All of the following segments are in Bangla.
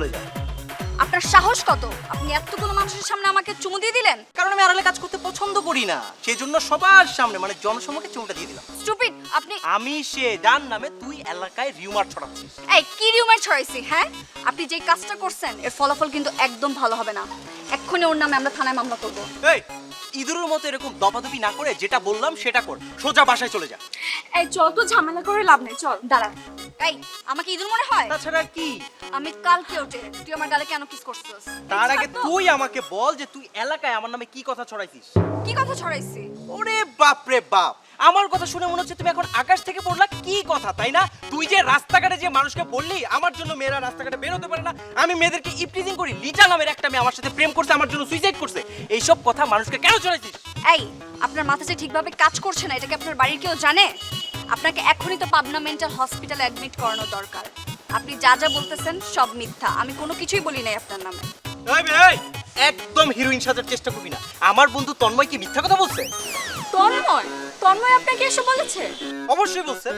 চলে যায়। আপনার সাহস কত? আপনি এতগুলো মানুষের সামনে আমাকে চুমু দিয়ে দিলেন? কারণ আমি আড়ালে কাজ করতে পছন্দ করি না। সেই জন্য সবার সামনে মানে জনসমুখে চুমুটা দিয়ে দিলাম। আপনি আমি সে যার নামে তুই এলাকায় রিউমার ছড়াচ্ছিস। এই কি রিউমার ছড়াইছি হ্যাঁ? আপনি যে কাজটা করছেন এর ফলাফল কিন্তু একদম ভালো হবে না। এক্ষুনি ওর নামে আমরা থানায় মামলা করব। এই ইঁদুরের মতো এরকম দপাদপি না করে যেটা বললাম সেটা কর সোজা বাসায় চলে যা। এই চল তো ঝামেলা করে লাভ নেই চল দাঁড়া। এই আমাকে ইঁদুর মনে হয়? তাছাড়া কি? আমি কালকে ওঠে তুই আমার গালে কেন কিস করছিস? তার আগে তুই আমাকে বল যে তুই এলাকায় আমার নামে কি কথা ছড়াইছিস। কি কথা ছড়াইছি? ওরে বাপ রে বাপ। আমার কথা শুনে মনে হচ্ছে তুমি এখন আকাশ থেকে পড়লা। কি কথা, তাই না? তুই যে রাস্তাঘাটে যে মানুষকে বললি, আমার জন্য মেয়েরা রাস্তাঘাটে বের হতে পারে না। আমি মেয়েদেরকে ইপটিজিং করি। লিজা নামের একটা মেয়ে আমার সাথে প্রেম করছে, আমার জন্য সুইসাইড করছে। এইসব কথা মানুষকে কেন ছড়াইছিস এই, আপনার মাথা যে ঠিকভাবে কাজ করছে না এটাকে আপনার বাড়ির কেউ জানে? আপনাকে এখনই তো পাবনা মেন্টাল হসপিটালে অ্যাডমিট করানো দরকার। আপনি যা যা বলতেছেন সব মিথ্যা। আমি কোনো কিছুই বলি নাই আপনার নামে। একদম হিরোইন সাজার চেষ্টা করবি না। আমার বন্ধু তন্ময় কি মিথ্যা কথা বলছে? তন্ময়? তন্ময় আপনাকে এসে বলেছে? অবশ্যই বলছে।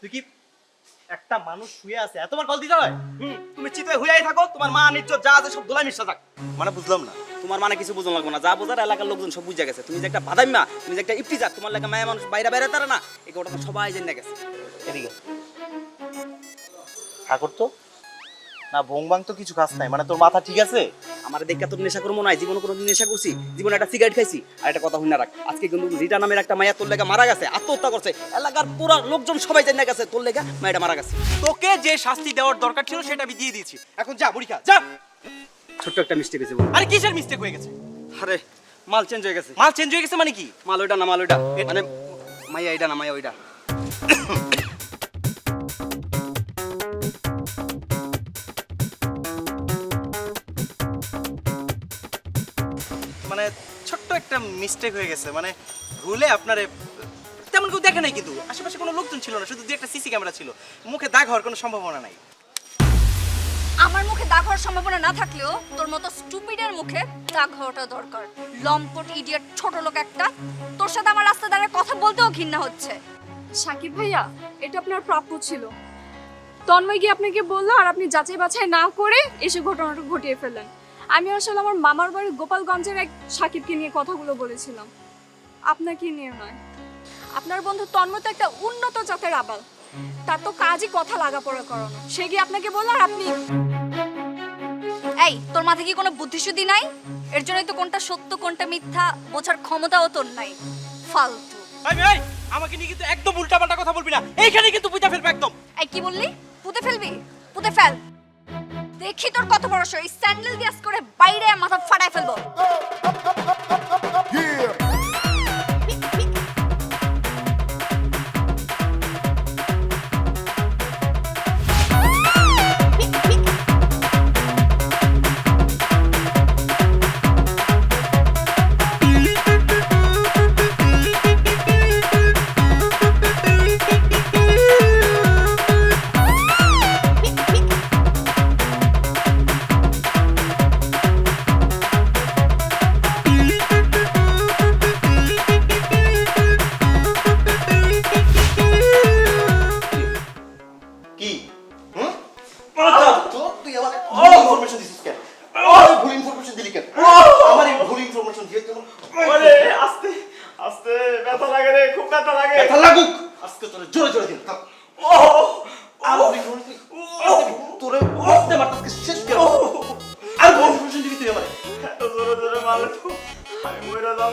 তুই কি একটা মানুষ শুয়ে আছে? এতবার কল দিতে হয়? হুম, তুমি চিতে হুইয়াই থাকো তোমার মা নিচ্ছ যা আছে সব দোলাই মিশা থাক মানে বুঝলাম না। তোমার মানে কিছু বুঝন লাগবে না। যা বোঝার এলাকার লোকজন সব বুঝে গেছে। তুমি যে একটা বাদাইমা তুমি যে একটা ইফতিজার তোমার লেখা মায়া মানুষ বাইরে বাইরে তারা না। এই কথাটা সবাই জেনে গেছে। এদিকে। ঠাকুর তো? না ভং ভাং তো কিছু খাস নাই। মানে তোর মাথা ঠিক আছে? আমার দেখা তোর নেশা করব নাই। জীবনে কোনো নেশা করছি। জীবনে একটা সিগারেট খাইছি। আর একটা কথা শুনে রাখ। আজকে কিন্তু রিটা নামের একটা মায়া তোর লেগা মারা গেছে। আত্মহত্যা করছে। এলাকার পুরা লোকজন সবাই জেনে গেছে তোর লেগা মায়াটা মারা গেছে। তোকে যে শাস্তি দেওয়ার দরকার ছিল সেটা আমি দিয়ে দিয়েছি। এখন যা বুড়ি খা। যা! ছোট্ট একটা মিস্টেক হয়েছে বল। আরে কিসের মিস্টেক হয়ে গেছে? আরে মাল চেঞ্জ হয়ে গেছে। মাল চেঞ্জ হয়ে গেছে মানে কি? মাল ওইটা না মাল ওইটা মানে মাইয়া এইটা না মাইয়া ওইটা মানে ছোট্ট একটা মিস্টেক হয়ে গেছে। মানে ভুলে আপনারে তেমন কেউ দেখে নাই কিন্তু। আশেপাশে কোনো লোকজন ছিল না শুধু দু একটা সিসি ক্যামেরা ছিল। মুখে দাগ হওয়ার কোনো সম্ভাবনা নাই। আমার মুখে দাগ হওয়ার সম্ভাবনা না থাকলেও তোর মতো স্টুপিডের মুখে দাগ হওয়াটা দরকার। লম্পট ইডিয়েট ছোট লোক একটা, তোর সাথে আমার রাস্তা দাঁড়ায় কথা বলতেও ঘৃণা হচ্ছে। সাকিব ভাইয়া, এটা আপনার প্রাপ্য ছিল। তন্ময় গিয়ে আপনাকে বলল আর আপনি যাচাই বাছাই না করে এসে ঘটনাটা ঘটিয়ে ফেললেন। আমি আসলে আমার মামার বাড়ি গোপালগঞ্জের এক সাকিবকে নিয়ে কথাগুলো বলেছিলাম। আপনাকে নিয়ে নয়। আপনার বন্ধু তন্ময় তো একটা উন্নত জাতের আবাল। তার তো কাজই কথা লাগা লাগাপড়া করানো সে গিয়ে আপনাকে বলল আর আপনি এই তোর মাথায় কি কোনো বুদ্ধিশুদ্ধি নাই? এর জন্যই তো কোনটা সত্য কোনটা মিথ্যা বোঝার ক্ষমতাও তোর নাই। ফালতু। ভাই ভাই আমাকে নিয়ে কিন্তু একদম উল্টাপাল্টা কথা বলবি না। এইখানে কিন্তু বুঝা ফেলবে একদম। এই কি বললি? পুঁতে ফেলবি? পুঁতে ফেল। দেখি তোর কত বড় শরীর স্যান্ডেল দিয়ে করে বাইরে মাথা ফাটায় ফেলব। ব্যথা লাগে। ব্যথা লাগুক। আজকে তোরে জোরে জোরে দিন ও ইনফরমেশন তোরে মারতে মারতে আজকে শেষ করে আর ভুল ইনফরমেশন দিবি তুই আমারে? এত জোরে জোরে মারলে তো আমি যাব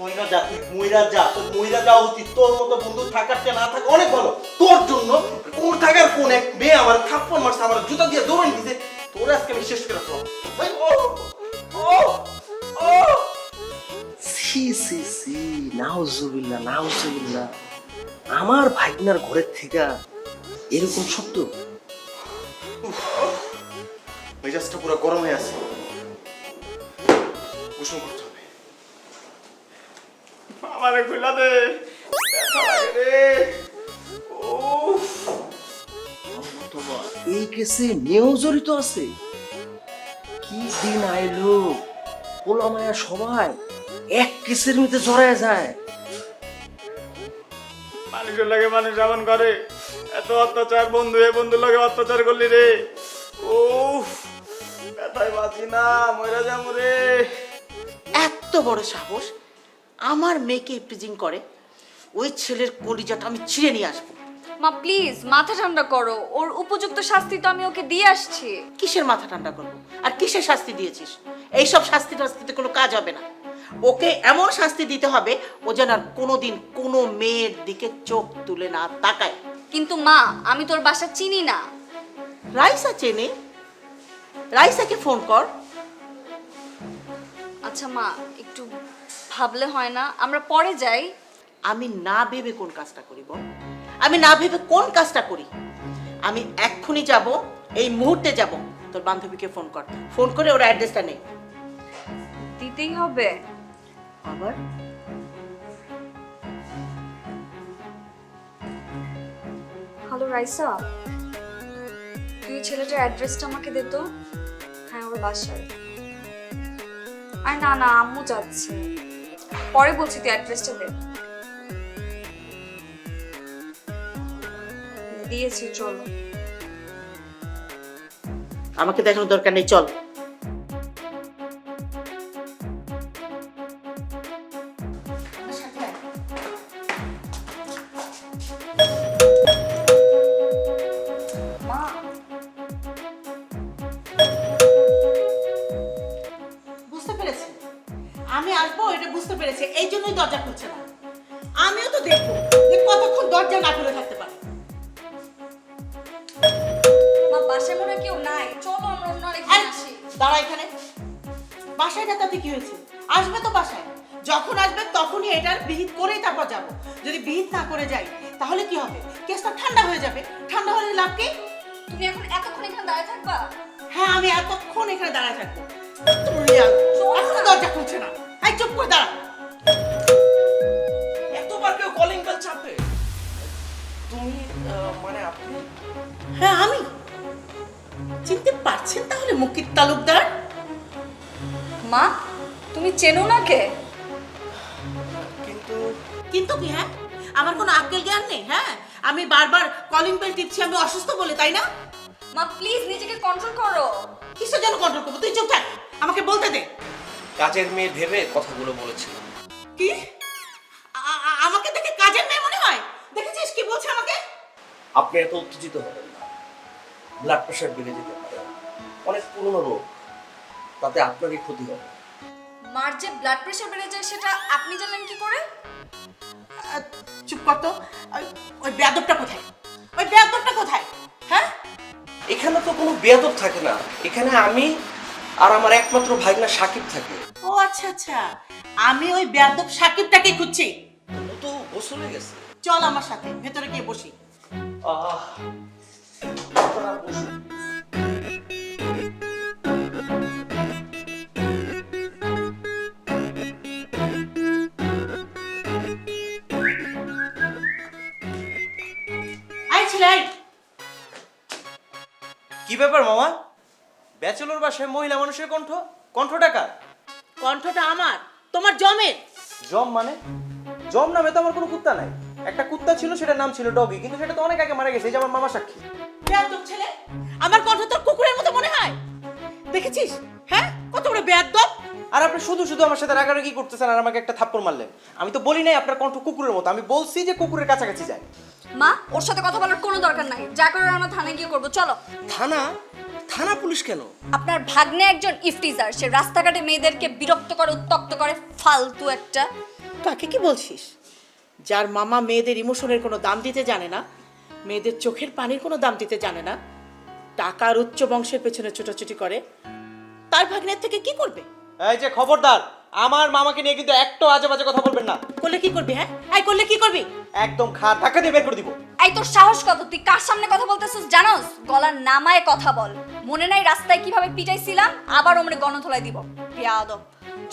মইরা যা তুই মইরা যা তোর মইরা যাওয়া উচিত। তোর মতো বন্ধু থাকার চেয়ে না থাকা অনেক ভালো। তোর জন্য কোন থাকার কোন এক মেয়ে আমার থাপ্পড় মারছে আমার জুতা দিয়ে দৌড়ানি দিতে তোর আজকে আমি শেষ করে রাখব নাউজুবিল্লাহ নাউজুবিল্লাহ। আমার ভাইগনার ঘরের থেকে এরকম শব্দ? মেজাজটা পুরো গরম হয়ে আছে। করতে হবে। আমারে খুলা দে এই কেসে মেয়েও জড়িত আছে? কি দিন আইলো? পোলা মায়া সবাই এক কিসের মধ্যে জড়ায় যায়। মানুষের লাগে মানুষ এমন করে। এত অত্যাচার বন্ধু এ বন্ধুর লাগে অত্যাচার করলি রে। উফ ব্যথায় বাঁচি না মরে যাব রে। এত বড় সাহস আমার মেয়েকে ইপ্রিজিং করে ওই ছেলের কলিজাটা আমি ছিঁড়ে নিয়ে আসব। মা প্লিজ মাথা ঠান্ডা করো। ওর উপযুক্ত শাস্তি তো আমি ওকে দিয়ে আসছি। কিসের মাথা ঠান্ডা করব? আর কিসের শাস্তি দিয়েছিস? এইসব শাস্তি টাস্তিতে কোনো কাজ হবে না। ওকে এমন শাস্তি দিতে হবে ও যেন আর কোনোদিন কোনো মেয়ের দিকে চোখ তুলে না তাকায়। কিন্তু মা আমি তোর বাসা চিনি না। রাইসা চেনে। রাইসাকে ফোন কর। আচ্ছা মা একটু ভাবলে হয় না আমরা পরে যাই। আমি না ভেবে কোন কাজটা করি বল। আমি না ভেবে কোন কাজটা করি? আমি এক্ষুনি যাব এই মুহূর্তে যাব। তোর বান্ধবীকে ফোন কর। ফোন করে ওর অ্যাড্রেসটা নেই দিতেই হবে। আবার। হ্যালো রাইসা তুই ছেলেটার অ্যাড্রেসটা আমাকে দে তো। হ্যাঁ ওর বাসায়। আর না না, আম্মু যাচ্ছে। পরে বলছি তুই অ্যাড্রেসটা দে। দিয়েছি, চলো। আমাকে দেখানোর দরকার নেই, চল। আমি আসব এটা বুঝতে পেরেছি এই জন্যই দরজা খুলছে না। আমিও তো দেখব যে কতক্ষণ দরজা না খুলে থাকতে পারে। মা বাসায় মনে কেউ নাই। চলো আমরা অন্য আরেকদিন আসি। দাঁড়া এখানে। বাসায় না তাতে কি হয়েছে? আসবে তো বাসায়। যখন আসবে তখনই এটার বিহিত করেই তারপর যাব। যদি বিহিত না করে যাই তাহলে কি হবে? কেসটা ঠান্ডা হয়ে যাবে। ঠান্ডা হলে লাভ কি? তুমি এখন এতক্ষণ এখানে দাঁড়িয়ে থাকবা? হ্যাঁ আমি এতক্ষণ এখানে দাঁড়ায় থাকব। তুমি রিয়াল, এখনও দরজা খুলছে না। এই চুপ করে দাঁড়া। এতবার কেউ কলিং বেল চাপে তুমি মানে আপনি? হ্যাঁ আমি। চিনতে পারছেন তাহলে মুকির তালুকদার? মা তুমি চেনো না কে? কিন্তু কিন্তু কি হ্যাঁ? আমার কোনো আক্কেল জ্ঞান নেই হ্যাঁ? আমি বারবার কলিং বেল টিপছি আমি অসুস্থ বলে তাই না? মা প্লিজ নিজেকে কন্ট্রোল করো। কিসের জন্য কন্ট্রোল করব? তুই চুপ থাক। আমাকে বলতে দে। কাজের মেয়ে ভেবে কথাগুলো বলেছিল কি? আমাকে দেখে কাজের মেয়ে মনে হয়? দেখেছিস কি বলছে আমাকে? আপনি এত উত্তেজিত হবেন না। ব্লাড প্রেশার বেড়ে যেতে পারে। অনেক পুরনো রোগ। তাতে আপনারই ক্ষতি হবে। মার যে ব্লাড প্রেশার বেড়ে যায় সেটা আপনি জানলেন কি করে? চুপ কর তো। ওই- ওই বেয়াদবটা কোথায়? ওই বেয়াদবটা কোথায়? হ্যাঁ? এখানে তো কোনো বেয়াদব থাকে না। এখানে আমি আর আমার একমাত্র ভাগনা সাকিব থাকে। ও আচ্ছা আচ্ছা। আমি ওই বেয়াদব সাকিবটাকে খুঁজছি। ও তো গোসলে গেছে। চল আমার সাথে ভেতরে গিয়ে বসি। আহ কি ব্যাপার মামা? ব্যাচেলর বাসায় মহিলা মানুষের কণ্ঠ? কণ্ঠ টাকা কণ্ঠটা আমার তোমার জমের। জম মানে? জম নামে তো আমার কোনো কুত্তা নাই। একটা কুত্তা ছিল সেটার নাম ছিল ডগি কিন্তু সেটা তো অনেক আগে মারা গেছে এই যে আমার মামা সাক্ষী। বেয়াদব ছেলে? আমার কণ্ঠ তোর কুকুরের মতো মনে হয়। দেখেছিস? হ্যাঁ? কত বড় বেয়াদব। আর আপনি শুধু শুধু আমার সাথে রাগারাগি করতেছেন আর আমাকে একটা থাপ্পড় মারলেন। আমি তো বলি নাই আপনার কণ্ঠ কুকুরের মতো আমি বলছি যে কুকুরের কাছাকাছি যায়। মা ওর সাথে কথা বলার কোনো দরকার নাই। যা করার আমরা থানায় গিয়ে করব চলো। থানা? থানা পুলিশ কেন? আপনার ভাগ্নে একজন ইফটিজার সে রাস্তাঘাটে মেয়েদেরকে বিরক্ত করে উত্তক্ত করে ফালতু একটা। তাকে কি বলছিস? যার মামা মেয়েদের ইমোশনের কোনো দাম দিতে জানে না মেয়েদের চোখের পানির কোনো দাম দিতে জানে না টাকার উচ্চ বংশের পেছনে ছোটাছুটি করে তার ভাগ্নের থেকে কি করবে? এই যে খবরদার আমার মামাকে নিয়ে কিন্তু একটা আজে বাজে কথা বলবেন না। করলে কি করবি হ্যাঁ? এই করলে কি করবি? একদম খা ধাক্কা দিয়ে বের করে দিব। এই তোর সাহস কত? তুই কার সামনে কথা বলতেছিস জানোস? গলার নামায় কথা বল। মনে নাই রাস্তায় কীভাবে পিটাইছিলাম? আবার ওমরে গণধোলাই দিব। বেয়াদব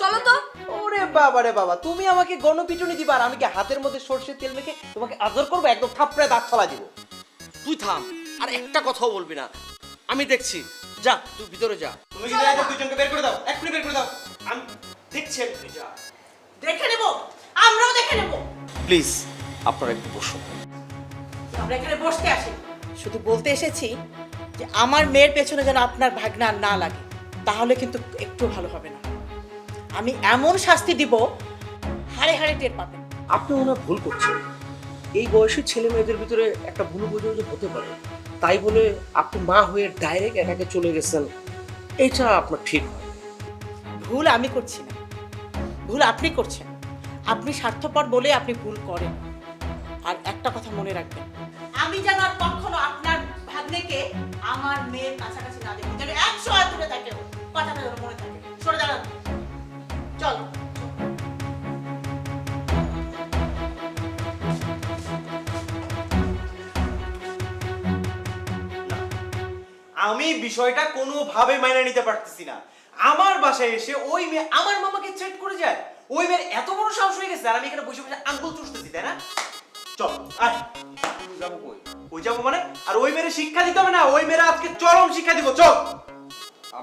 চলো তো। ওরে বাবা রে বাবা তুমি আমাকে গণপিটুনি দিবা আর আমি কি হাতের মধ্যে সর্ষের তেল মেখে তোমাকে আদর করব? একদম থাপড়ে দাঁত ফলা দিব। তুই থাম আর একটা কথাও বলবি না। আমি দেখছি। যা তুই ভিতরে যা। তুমি কিন্তু এদের দুজনকে বের করে দাও। এক্ষুনি বের করে দাও। আমি দেখছি আমি দেখে নেব আমরাও দেখে নেব। প্লিজ আপনারা একটু বসুন। আমরা এখানে বসতে আসি শুধু বলতে এসেছি যে আমার মেয়ের পেছনে যেন আপনার ভাগনা না লাগে তাহলে কিন্তু একটু ভালো হবে না। আমি এমন শাস্তি দিব হাড়ে হাড়ে টের পাবেন। আপনি ওনার ভুল করছেন। এই বয়সী ছেলে মেয়েদের ভিতরে একটা ভুল বোঝাবুঝি হতে পারে। তাই বলে আপনি মা হয়ে ডাইরেক্ট একাকে চলে গেছেন এটা আপনার ঠিক হয় ভুল আমি করছি না। ভুল আপনি করছেন। আপনি স্বার্থপর বলে আপনি ভুল করেন। আর একটা কথা মনে রাখবেন, আমি যেন আর কখনো আপনার ভাগ্নেকে আমার মেয়ের কাছাকাছি না দেখি, যেন একশো হাত দূরে থাকে। কথাটা যেন মনে থাকে। সরে দাঁড়ান। চল। আমি বিষয়টা কোনোভাবে মাইনে নিতে পারতেছি না। আমার বাসায় এসে ওই মেয়ে আমার মামাকে থ্রেট করে যায়। ওই মেয়ের এত বড় সাহস হয়ে গেছে আর আমি এখানে বসে বসে আঙ্গুল চুষতেছি তাই না? চল আয়। যাব কই? ওই যাব মানে? আর ওই মেয়ের শিক্ষা দিতে হবে না ওই মেয়েরা আজকে চরম শিক্ষা দিব চল।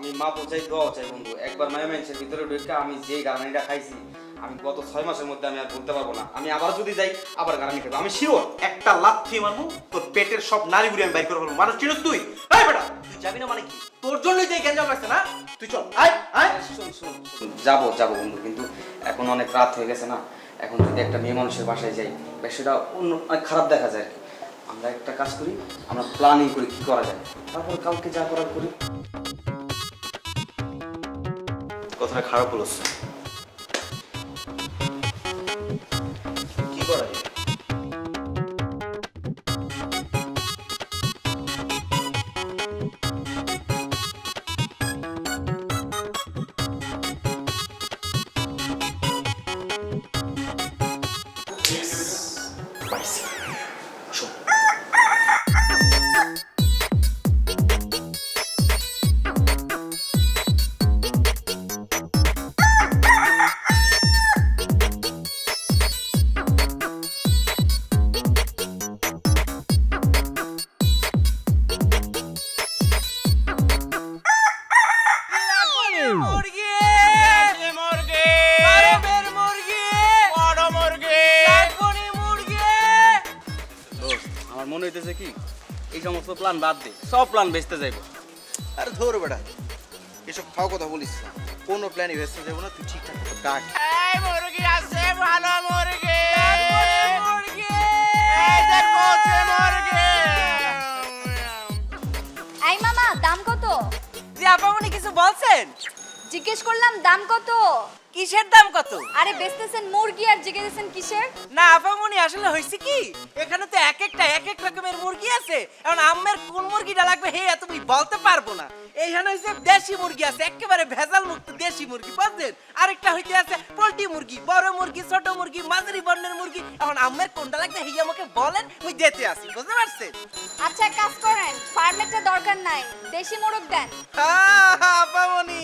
আমি মা চাই দোয়া চাই বন্ধু। একবার মায়া মানুষের ভিতরে ঢুকে আমি যে গারানিটা খাইছি আমি গত ছয় মাসের মধ্যে আমি আর বলতে পারব না। আমি আবার যদি যাই আবার গারানি খাব। আমি শিওর একটা লাথি মারবো তোর পেটের সব নারী বুড়ি আমি বাইর করে ফেলব। মানুষ চিনিস তুই? এই বেটা! তুই যাবি না মানে কি? তোর জন্যই তো এই গ্যাঞ্জাম লাগছে না? তুই চল আয় আয়। শোন শোন যাব যাব বন্ধু কিন্তু এখন অনেক রাত হয়ে গেছে না। এখন যদি একটা মেয়ে মানুষের বাসায় যাই বেশ সেটা অন্য অনেক খারাপ দেখা যায় আর কি। আমরা একটা কাজ করি আমরা প্ল্যানিং করি কি করা যায়। তারপর কালকে যা করার করি। কথাটা খারাপ বলছে কি করা যায় মুরগি বাদ দে সব প্ল্যান বেচতে যাইবো। আরে ধর বেটা এসব খাও কথা বলিস না। কোনো প্ল্যানই ভেস্তে যাব না তুই ঠিকঠাক ডাক। এই মুরগি আছে ভালো মুরগি। মুরগি। এই মামা দাম কত? জি আপামনি কিছু বলছেন? জিজ্ঞেস করলাম দাম কত? কিসের দাম কত? আরে বেচতেছেন মুরগি আর জিজ্ঞেসেন কিসের? না আপামনি আসলে হয়েছে কি? এখানে তো এক একটা এক এক রকমের মুরগি আছে। এখন আম্মের কোন মুরগিটা লাগবে হে তুমি বলতে পারব না। এইখানে হইছে দেশি মুরগি আছে একেবারে ভেজাল মুক্ত দেশি মুরগি বুঝলেন? আরেকটা হইতে আছে পোল্ট্রি মুরগি বড় মুরগি ছোট মুরগি মাঝারি বর্ণের মুরগি। এখন আম্মের কোনটা লাগবে হে আমাকে বলেন আমি দিতে আসি বুঝতে পারছেন? আচ্ছা এক কাজ করেন ফার্মেরটা দরকার নাই দেশি মোরগ দেন। আপামনি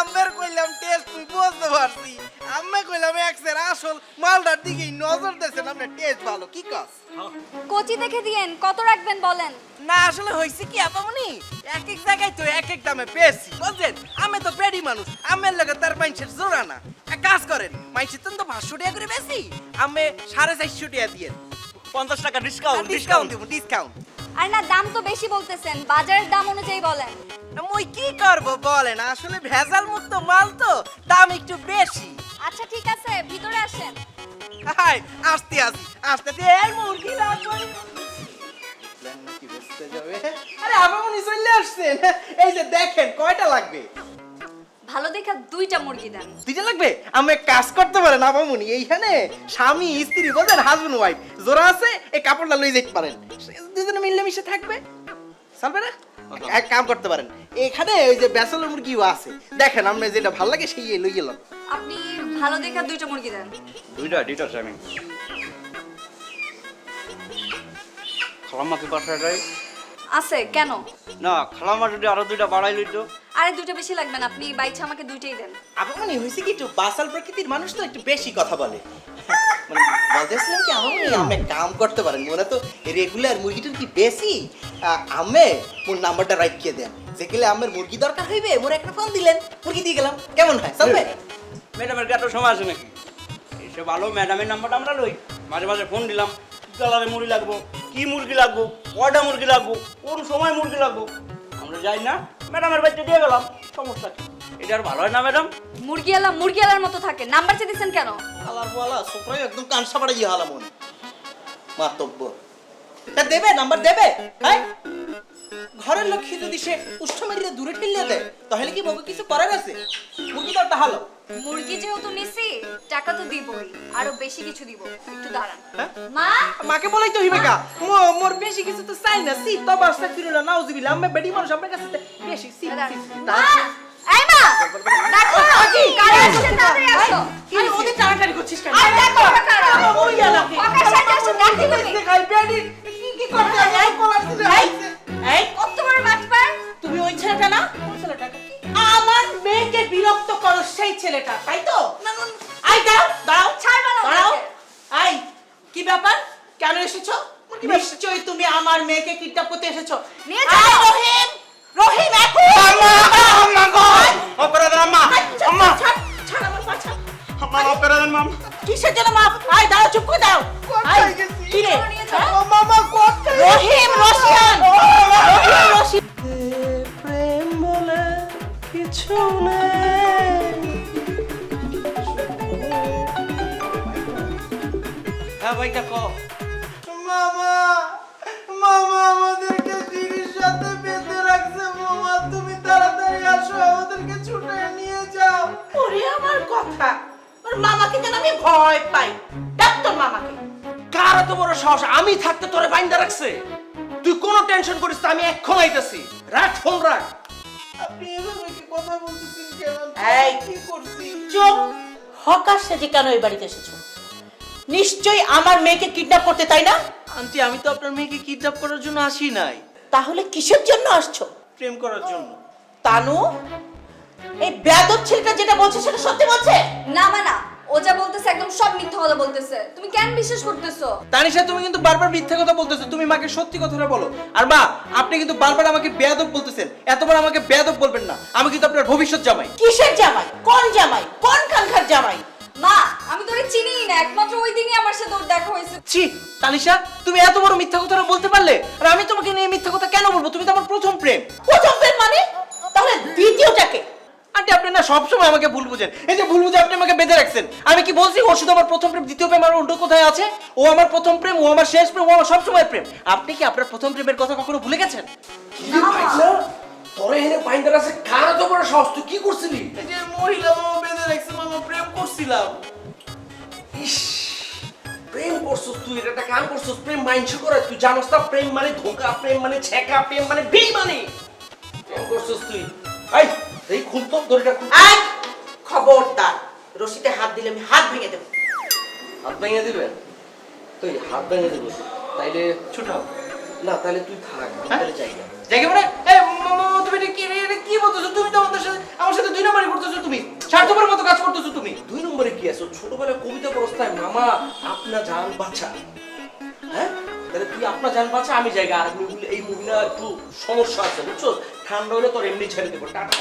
আম্মের কইলাম টেস্ট তুই বুঝতে পারছি। আম্মে কইলাম এক্সের আসল মালটার দিকে নজর দিয়েছেন আপনার টেস্ট ভালো কি কস? কচি দেখে দিয়েন কত রাখবেন বলেন? না আসলে হয়েছে কি আপামনি? এক এক জায়গায় তো এক এক দামে পেয়েছি বুঝলেন আমি তো পেডি মানুষ আমের লগে তার মাইন্সের জোড়া না। এক কাজ করেন মাইন্সের তো পাঁচশো টাকা করে বেশি আমি সাড়ে চারশো টাকা দিয়ে পঞ্চাশ টাকা ডিসকাউন্ট ডিসকাউন্ট দিব ডিসকাউন্ট আর না দাম তো বেশি বলতেছেন বাজারের দাম অনুযায়ী বলেন। মই কি করব বলেন? আসলে ভেজাল মুক্ত মাল তো দাম একটু বেশি। আচ্ছা ঠিক আছে ভিতরে আসেন। হাই আসতে আসি আসতে এই মুরগি নাকি ভেস্তে যাবে চলে আসছেন। এই যে দেখেন কয়টা লাগবে? ভালো দেখা দুইটা মুরগি দেন। দুইটা লাগবে? আমি কাজ করতে পারেন আপামনি এইখানে স্বামী স্ত্রী বলেন হাজবেন্ড ওয়াইফ জোড়া আছে এই কাপড়টা লই যেতে পারেন। দুজনে মিলে মিশে থাকবে। চলবে না? এক কাম করতে পারেন এখানে ওই যে ব্যাচেলর মুরগিও আছে। দেখেন আপনি যেটা ভালো লাগে সেই লই গেলাম আপনি ভালো দেখা দুইটা মুরগি দেন। দুইটা দুইটা আমি পাঠাটাই আছে কেন? না খালাম্মা যদি আরও দুইটা বাড়াই লইতো। আরে দুইটা বেশি লাগবে না আপনি বাইছে আমাকে দুইটাই দেন। আপামনি হয়েছে কি একটু বাসাল প্রকৃতির মানুষ তো একটু বেশি কথা বলে। মানে বলতেছিলাম কি আমি আমি কাম করতে পারেন? মনে তো রেগুলার মুরগিটার কি বেশি? আমি মোর নাম্বারটা রাখিয়ে দেন। যেগুলো আমার মুরগি দরকার হইবে মোর একটা ফোন দিলেন মুরগি দিয়ে গেলাম। কেমন হয়? চলবে? ম্যাডামের কি এত সময় আছে নাকি? এসে ভালো ম্যাডামের নাম্বারটা আমরা লই। মাঝে মাঝে ফোন দিলাম কি কালারে মুরগি লাগবো কি মুরগি লাগবো কয়টা মুরগি লাগবো কোন সময় মুরগি লাগবো? আমরা যাই না ম্যাডামের বাড়িতে দিয়ে গেলাম সমস্যা কি? এটা আর ভালো হয় না ম্যাডাম? মুরগিওয়ালা মুরগিওয়ালার মতো থাকে। নাম্বার চেয়ে দিচ্ছেন কেন? আলার বলা সোফরাই একদম কান সাপাড়া ইয়ে হালা মনে। মাতব্য। তা দেবে নাম্বার দেবে? হ্যাঁ ঘরের লক্ষ্মী যদি সে উষ্ঠ মারিয়ে দূরে ঠেলিয়ে দেয় তাহলে কি বউকে কিছু করার আছে? মুরগি দরটা হালো মুরগি যেহেতু নিছি টাকা তো দিবই আরও বেশি কিছু দিব। একটু দাঁড়ান। হ্যাঁ? মা? মাকে বলাই তো হইবে কা? মো- মোর বেশি কিছু তো চাই না। সি তো বাস্তা ফিরুলা নাউজুবিল্লাহ আমি বেডি মানুষ আপনার কাছে বেশি সি এই মা দেখো কারা আসছে তাড়াতাড়ি আসো। আরে ওদের টানাটানি করছিস কেন? আর দেখো কারা ওই সাথে দেখি তুমি। দেখাই বেডি কি কি করতে যাই কলার দিতে এই, এই কত বড় বাটপার তুমি ওই ছেলেটা না? কোন ছেলেটাকে আমার মেয়েকে বিরক্ত করো সেই ছেলেটা তাই তো? আই দাও দাও ছাড়বা না দাঁড়াও। আই কি ব্যাপার? কেন এসেছ? নিশ্চয়ই তুমি আমার মেয়েকে কিডন্যাপ করতে এসেছ। নিয়ে যাও। রহিম! রহিম এখন! অপরাধ আম্মা আম্মা। ছাড়, আমার পা, ছাড়। আম্মা অপরাধ মাম। কিসের জন্য মা? আয় দাও চুপ করে দাও আয়, কি রে? নিয়ে যাও। হ্যাঁ? রহিম রশিয়ান রহিম রশিয়ান। প্রেম বলে কিছু নেই হ্যাঁ ভাই দেখো মামা মামা। কথা? ওর মামাকে যেন আমি ভয় পাই। ডাক তোর মামাকে। কার এত বড় সাহস? আমি থাকতে তোরে বাইন্দা রাখছে। তুই কোনো টেনশন করিস না আমি এক্ষণ আইতাছি। রাখ ফোন রাখ। আপনি এভাবে কি কথা বলতেছেন কেন? এই কি করছি? চুপ। হকার সেজে কেন এই বাড়িতে এসেছ? নিশ্চয়ই আমার মেয়েকে কিডন্যাপ করতে তাই না? আন্টি আমি তো আপনার মেয়েকে কিডন্যাপ করার জন্য আসি নাই। তাহলে কিসের জন্য আসছো? প্রেম করার জন্য। তানু? এই বেয়াদব ছেলেটা যেটা বলছে সেটা সত্যি বলছে? না মা না। ও যা বলতেছে একদম সব মিথ্যা কথা বলতেছে। তুমি কেন বিশ্বাস করতেছো? তানিশা তুমি কিন্তু বারবার মিথ্যা কথা বলতেছো। তুমি মাকে সত্যি কথাটা বলো। আর মা আপনি কিন্তু বারবার আমাকে বেয়াদব বলতেছেন। এতবার আমাকে বেয়াদব বলবেন না। আমি কিন্তু আপনার ভবিষ্যৎ জামাই। কিসের জামাই? কোন জামাই? কোন খানখার জামাই? মা আমি তোরে চিনিই না। একমাত্র ওই দিনই আমার সাথে ওর দেখা হয়েছে। ছি তানিশা তুমি এত বড় মিথ্যা কথাটা বলতে পারলে আর আমি তোমাকে নিয়ে মিথ্যা কথা কেন বলব? তুমি তো আমার প্রথম প্রেম। প্রথম প্রেম মানে? তাহলে দ্বিতীয়টাকে? আন্টি আপনি না সবসময় আমাকে ভুল বুঝেন। এই যে ভুল বুঝে আপনি আমাকে বেঁধে রাখছেন। আমি কি বলছি ও শুধু আমার প্রথম প্রেম দ্বিতীয় প্রেম আর অন্য কোথায় আছে? ও আমার প্রথম প্রেম ও আমার শেষ প্রেম ও আমার সবসময় প্রেম। আপনি কি আপনার প্রথম প্রেমের কথা কখনো ভুলে গেছেন? তোরে এনে বাইন্দা রাখছে কার এত বড় সাহস? তুই কি করছিলি? এই যে মহিলা মামা বেঁধে রাখছে মামা প্রেম করছিলাম। ইস প্রেম করছিস তুই এটা একটা কাম করছিস। প্রেম মাইন্স করে তুই জানোস না প্রেম মানে ধোকা প্রেম মানে ছেকা প্রেম মানে বেইমানি প্রেম করছিস তুই। এই এই খুলতো দড়িটা খুল আই খবরদার। রশিতে হাত দিলে আমি হাত ভেঙে দেবো। হাত ভেঙে দিবে? তুই হাত ভেঙে দিবে? তাইলে ছুটাও না তাহলে তুই থাক আমি তাহলে যাই না। দেখে মানে এই তুমি কি কি বলতেছো? তুমি তো আমাদের সাথে আমার সাথে দুই নম্বরই করতেছো তুমি। স্বার্থপর মতো কাজ করতেছো তুমি। দুই নম্বরে কি আছে? ছোটবেলায় কবিতা অবস্থায় মামা আপনা জান বাছা। হ্যাঁ? তাহলে তুই আপনা জান বাছা আমি জায়গা এই মুভিটা একটু সমস্যা আছে বুঝছ? ঠান্ডা হলে তোর এমনি ছেড়ে দেবো। টাটা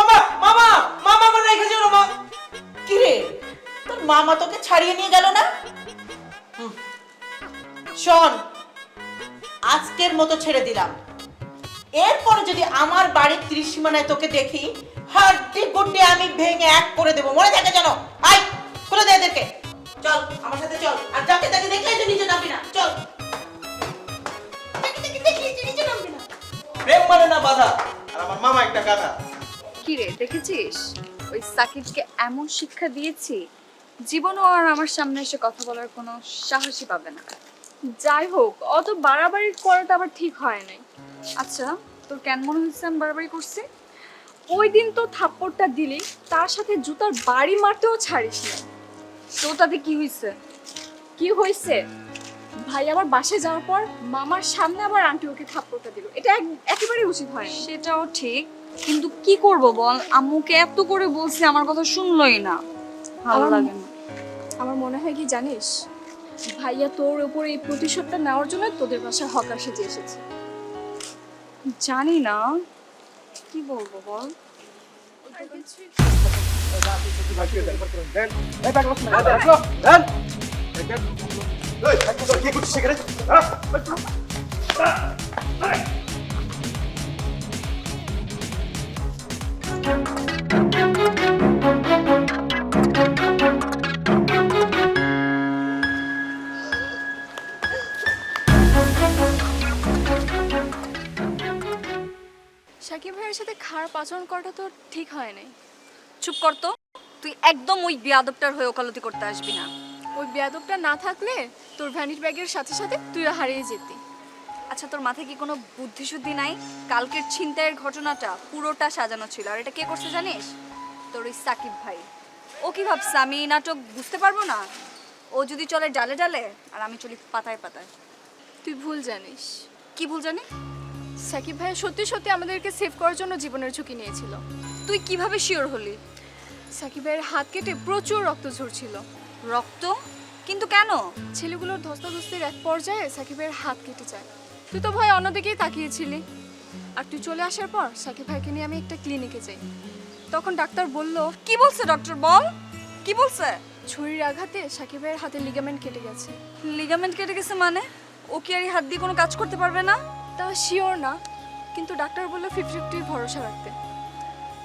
মামা মামা মামা আমার রেখে যাও মামা কি রে তোর মামা তোকে ছাড়িয়ে নিয়ে গেল না? শোন আজকের মতো ছেড়ে দিলাম। এরপর যদি আমার বাড়ির ত্রিসীমানায় তোকে দেখি হাড্ডি গুড্ডি আমি ভেঙে এক করে দেবো। মনে থাকে জানো আই খুলে দে এদেরকে। চল আমার সাথে চল। আর যাকে তাকে দেখলে তুই নিচে নামবি না। চল। তাকে দেখলে তুই নিচে নামবি মানে না বাধা। আর আমার মামা একটা গাধা। কি রে, দেখেছিস? ওই সাকিবকে এমন শিক্ষা দিয়েছি, জীবনও আর আমার সামনে এসে কথা বলার কোনো সাহসই পাবে না। যাই হোক, অত বাড়াবাড়ি করাটা আবার ঠিক হয় নাই। আচ্ছা তোর কেন মনে হচ্ছে আমি বাড়াবাড়ি করছি? ওই দিন তো থাপ্পড়টা দিলি, তার সাথে জুতার বাড়ি মারতেও ছাড়িস না তো তাতে কি হয়েছে কি হয়েছে ভাই আবার বাসায় যাওয়ার পর মামার সামনে আবার আন্টি ওকে থাপ্পড়টা দিল। এটা এক- একেবারেই উচিত হয় সেটাও ঠিক কিন্তু কি করব বল? আম্মুকে এত করে বলছি আমার কথা শুনলোই না। ভালো লাগে না। আমার মনে হয় কি জানিস? ভাইয়া তোর উপর এই প্রতিশোধটা নেওয়ার জন্য তোদের বাসায় হকার সেজে এসেছে। জানি না কি বলব বল? সাকিব ভাইয়ের সাথে খারাপ আচরণ করাটা তো ঠিক হয় নাই। চুপ কর তো। তুই একদম ওই বিয়াদবটার হয়ে ওকালতি করতে আসবি না। ওই বেয়াদবটা না থাকলে তোর ভ্যানিট ব্যাগের সাথে সাথে তুইও হারিয়ে যেতি। আচ্ছা তোর মাথায় কি কোনো বুদ্ধিশুদ্ধি নাই? কালকের ছিনতাইয়ের ঘটনাটা পুরোটা সাজানো ছিল। আর এটা কে করছে জানিস? তোর ওই সাকিব ভাই। ও কি ভাবছে আমি এই নাটক বুঝতে পারব না? ও যদি চলে ডালে ডালে আর আমি চলি পাতায় পাতায়। তুই ভুল জানিস। কি ভুল জানি? সাকিব ভাই সত্যি সত্যি আমাদেরকে সেভ করার জন্য জীবনের ঝুঁকি নিয়েছিল। তুই কীভাবে শিওর হলি? সাকিব ভাইয়ের হাত কেটে প্রচুর রক্ত ঝরছিল। রক্ত? কিন্তু কেন? ছেলেগুলোর ধস্তাধস্তির এক পর্যায়ে সাকিবের হাত কেটে যায়। তুই তো ভয় অন্যদিকেই তাকিয়েছিলি। আর তুই চলে আসার পর সাকিব ভাইকে নিয়ে আমি একটা ক্লিনিকে যাই। তখন ডাক্তার বলল, কি বলছে ডক্টর বল। কি বলছে? ছুরির আঘাতে সাকিব ভাইয়ের হাতে লিগামেন্ট কেটে গেছে। লিগামেন্ট কেটে গেছে মানে? ও কি আর হাত দিয়ে কোনো কাজ করতে পারবে না? তা শিওর না। কিন্তু ডাক্তার বলল ফিফটি ফিফটির ভরসা রাখতে।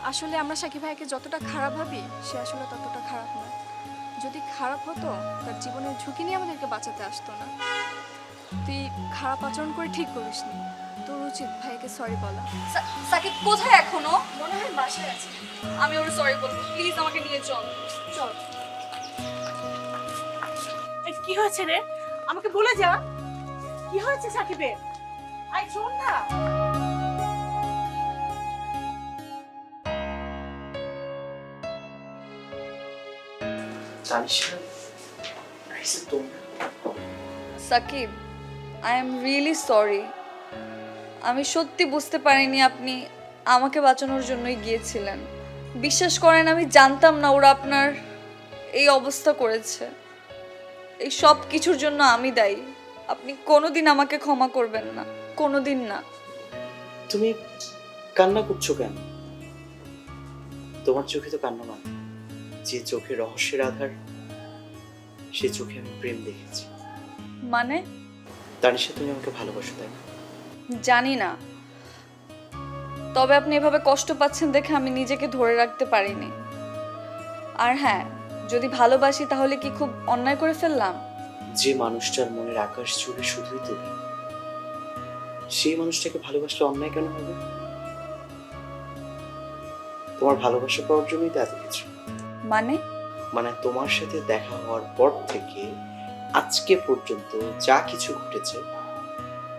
আসলে আমরা সাকিব ভাইকে যতটা খারাপ ভাবি, সে আসলে ততটা খারাপ নয় যদি খারাপ হতো তার জীবনের ঝুঁকি নিয়ে আমাদেরকে বাঁচাতে আসতো না। তুই খারাপ আচরণ করে ঠিক করিসনি তোর উচিত ভাইকে সরি বলা। সাকিব কোথায় এখনও? মনে হয় বাসায় আছে। আমি ওর সরি বলব। প্লিজ আমাকে নিয়ে চল। চল। এই কি হয়েছে রে? আমাকে বলে যা। কি হয়েছে সাকিবের? আই শোন না। তোমরা Shakib I am really sorry আমি সত্যি বুঝতে পারিনি আপনি আমাকে বাঁচানোর জন্যই গিয়েছিলেন। বিশ্বাস করেন আমি জানতাম না ওরা আপনার এই অবস্থা করেছে। এই সব কিছুর জন্য আমি দায়ী। আপনি কোনোদিন আমাকে ক্ষমা করবেন না কোনোদিন না। তুমি কান্না করছ কেন? তোমার চোখে তো কান্না নয় যে চোখে রহস্যের আধার সে চোখে আমি প্রেম দেখেছি। মানে? তানিশা তুমি আমাকে ভালোবাসো তাই না? জানি না। তবে আপনি এভাবে কষ্ট পাচ্ছেন দেখে আমি নিজেকে ধরে রাখতে পারিনি। আর হ্যাঁ যদি ভালোবাসি তাহলে কি খুব অন্যায় করে ফেললাম? যে মানুষটার মনের আকাশ জুড়ে শুধুই তুমি সেই মানুষটাকে ভালোবাসলে অন্যায় কেন হবে? তোমার ভালোবাসা পাওয়ার জন্যই তো এত কিছু। মানে? মানে তোমার সাথে দেখা হওয়ার পর থেকে আজকে পর্যন্ত যা কিছু ঘটেছে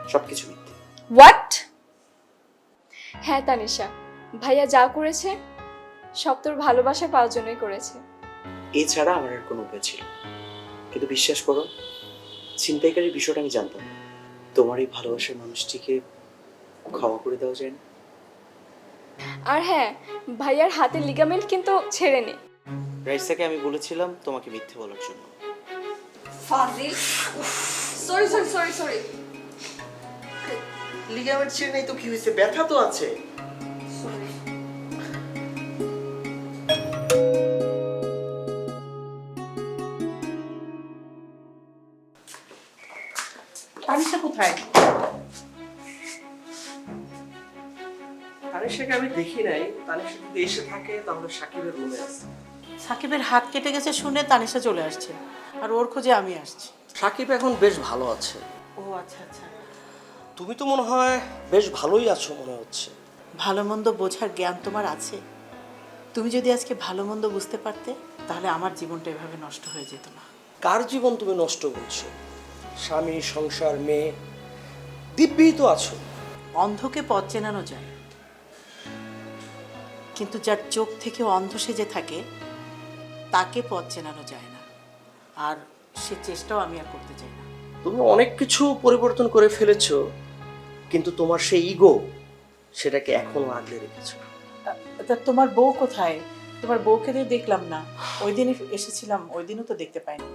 সবকিছু মিথ্যে। হোয়াট হ্যাঁ তানিশা ভাইয়া যা করেছে সব তোর ভালোবাসা পাওয়ার জন্যই করেছে। এছাড়া আমার আর কোনো উপায় ছিল না। কিন্তু বিশ্বাস করো ছিনতাইকারীর বিষয়টা আমি জানতাম না। তোমার এই ভালোবাসার মানুষটিকে ক্ষমা করে দেওয়া যায় না। আর হ্যাঁ ভাইয়ার হাতের লিগামেন্ট কিন্তু ছেড়েনি রাইসাকে আমি বলেছিলাম তোমাকে মিথ্যে বলার জন্য? ফাজিল। Sorry sorry sorry sorry ligament ছিঁড়ে নেই তো কি হয়েছে? ব্যথা তো আছে। তানিশা কোথায়? তানিশাকে আমি দেখি নাই। তানিশা যদি এসে থাকে তাহলে সাকিবের রুমে আছে। সাকিবের হাত কেটে গেছে শুনে তানিশা চলে আসছে। আর ওর খোঁজে আমি আসছি। সাকিব এখন বেশ ভালো আছে। ও আচ্ছা আচ্ছা। তুমি তো মনে হয় বেশ ভালোই আছো মনে হচ্ছে। ভালো মন্দ বোঝার জ্ঞান তোমার আছে। তুমি যদি আজকে ভালো মন্দ বুঝতে পারতে তাহলে আমার জীবনটা এভাবে নষ্ট হয়ে যেত না। কার জীবন তুমি নষ্ট করছ স্বামী সংসার মেয়ে দিব্যই তো আছো। অন্ধকে পথ চেনানো যায়। কিন্তু যার চোখ থেকে অন্ধ সেজে থাকে তাকে পথ চেনানো যায় না। আর সে চেষ্টাও আমি আর করতে চাই না। তুমি অনেক কিছু পরিবর্তন করে ফেলেছো কিন্তু তোমার সেই ইগো সেটাকে এখনও আগলে রেখেছো। তা তোমার বউ কোথায়? তোমার বউকে তো দেখলাম না। ওই দিন এসেছিলাম ওই দিনও তো দেখতে পাইনি।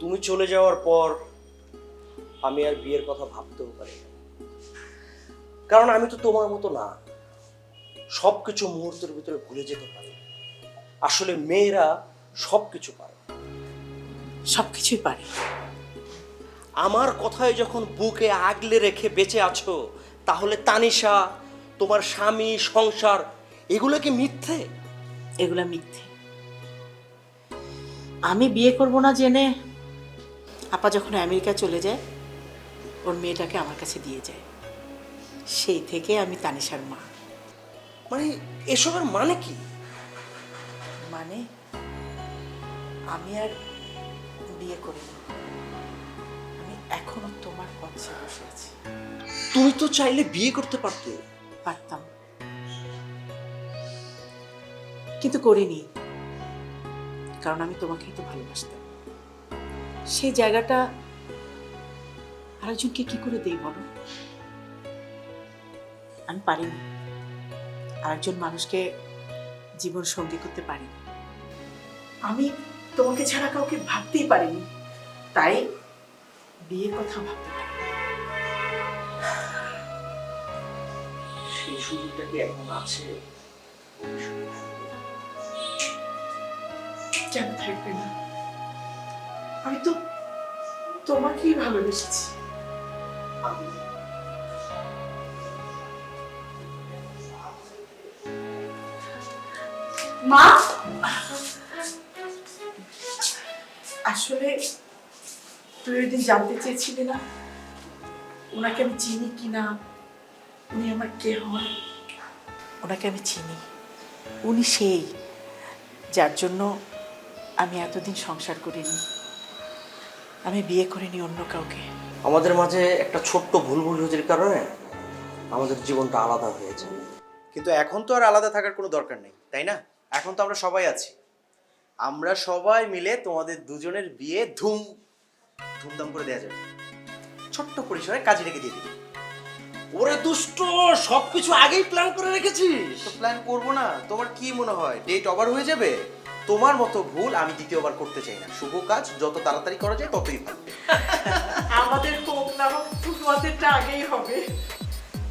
তুমি চলে যাওয়ার পর আমি আর বিয়ের কথা ভাবতেও পারি কারণ আমি তো তোমার মতো না। সবকিছু মুহূর্তের ভিতরে ভুলে যেতে পারি। আসলে মেয়েরা সবকিছু পারে। সব কিছুই পারে। আমার কথায় যখন বুকে আগলে রেখে বেঁচে আছো তাহলে তানিশা তোমার স্বামী সংসার এগুলো কি মিথ্যে? এগুলো মিথ্যে। আমি বিয়ে করব না জেনে আপা যখন আমেরিকা চলে যায় ওর মেয়েটাকে আমার কাছে দিয়ে যায়। সেই থেকে আমি তানিশার মা। মানে এসবের মানে কি? মানে আমি আর বিয়ে করিনি। আমি এখনও তোমার পথে বসে আছি। তুমি তো চাইলে বিয়ে করতে পারতে। পারতাম। কিন্তু করিনি। কারণ আমি তোমাকেই তো ভালোবাসতাম। সেই জায়গাটা আরেকজনকে কি করে দেই বলো? আমি পারিনি। আরেকজন মানুষকে জীবন সঙ্গী করতে পারিনি। আমি তোমাকে ছাড়া কাউকে ভাবতেই পারিনি। তাই বিয়ের কথা ভাবতে সেই সুযোগটা কি এখন আছে? কেন থাকবে না? আমি তো তোমাকেই ভালোবেসেছি। মা! আসলে তুই ওই দিন জানতে চেয়েছিলি না? ওনাকে আমি চিনি কি না উনি আমার কে হন ওনাকে আমি চিনি। উনি সেই যার জন্য আমি এতদিন সংসার করিনি। আমি বিয়ে করিনি অন্য কাউকে। আমাদের মাঝে একটা ছোট্ট ভুল বুঝবুঝির কারণে আমাদের জীবনটা আলাদা হয়েছে কিন্তু এখন তো আর আলাদা থাকার কোনো দরকার নেই তাই না? এখন তো আমরা সবাই আছি। আমরা সবাই মিলে তোমাদের দুজনের বিয়ে ধুম ধুমধাম করে দেওয়া যাবে। ছোট্ট পরিসরে কাজে রেখে দিয়ে দিবি। ওরে দুষ্ট সবকিছু আগেই প্ল্যান করে রেখেছিস। তো প্ল্যান করব না। তোমার কি মনে হয়? ডেট ওভার হয়ে যাবে? তোমার মতো ভুল আমি দ্বিতীয়বার করতে চাই না। শুভ কাজ যত তাড়াতাড়ি করা যায় ততই ভালো। আমাদের হোক না হোক তোমাদেরটা আগেই হবে।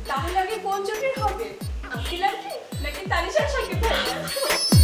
তাহলে আগে কোন জটির হবে। আঙ্কেল আন্টি নাকি তানিশার সঙ্গে ভাইয়া